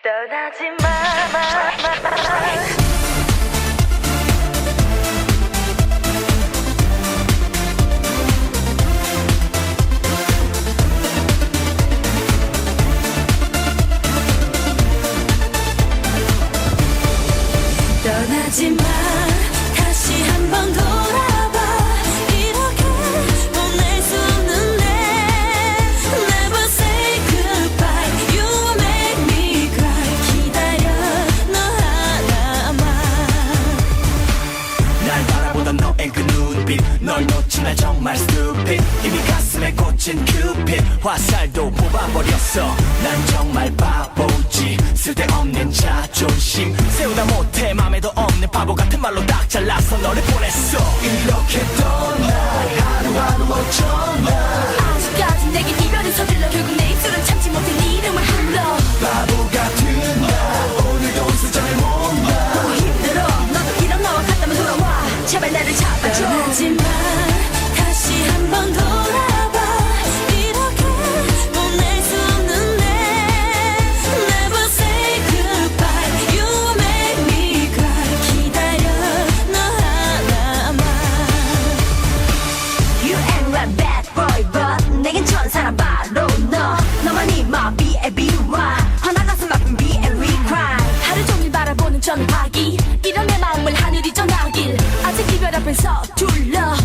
떠나지 마, 마, 마, 마. 떠나지 마. 너의 그 눈빛 널 놓친 날 정말 stupid. 이미 가슴에 꽂힌 큐핏 화살도 뽑아버렸어. 난 정말 바보지. 쓸데없는 자존심. 세우다 못해 맘에도 없는 바보 같은 말로 딱 잘라서 너를 보냈어. 이렇게 또 하지만 走丢了。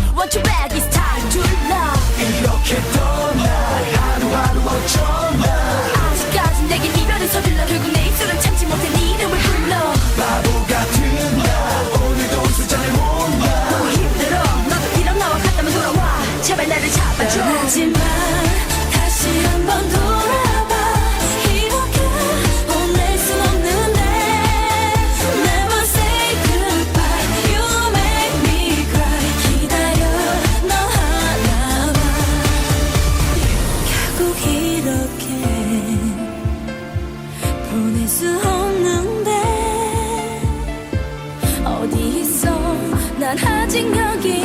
수 없는데. 어디 있어? 난 아직 여기